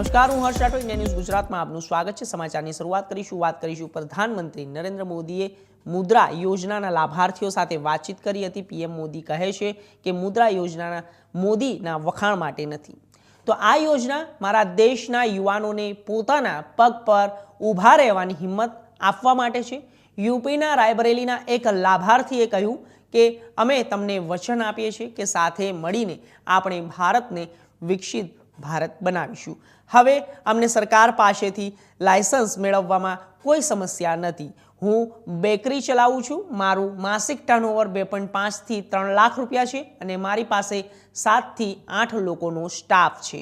નમસ્કાર, હું હર્ષ Rathod, India news ગુજરાતમાં આપનું સ્વાગત છે. સમાચારની શરૂઆત કરીશું, વાત કરીશું પ્રધાનમંત્રી નરેન્દ્ર મોદીએ મુદ્રા યોજનાના લાભાર્થીઓ સાથે વાતચીત કરી હતી. પીએમ મોદી કહે છે કે મુદ્રા યોજનાના મોદીના વખાણ માટે નથી. તો આ યોજના મારા દેશના યુવાનોને પોતાના પગ પર ઊભા રહેવાની હિંમત આપવા માટે છે. યુપીના રાયબરેલીના એક લાભાર્થીએ કહ્યું કે અમે તમને વચન આપીએ છીએ કે સાથે મળીને આપણે ભારતને વિકસિત ભારત બનાવીશું. હવે અમને સરકાર પાસેથી લાયસન્સ મેળવવામાં કોઈ સમસ્યા નથી. હું બેકરી ચલાવું છું. મારું માસિક ટર્નઓવર બે પોઈન્ટ પાંચથી ત્રણ લાખ રૂપિયા છે અને મારી પાસે સાતથી આઠ લોકોનો સ્ટાફ છે.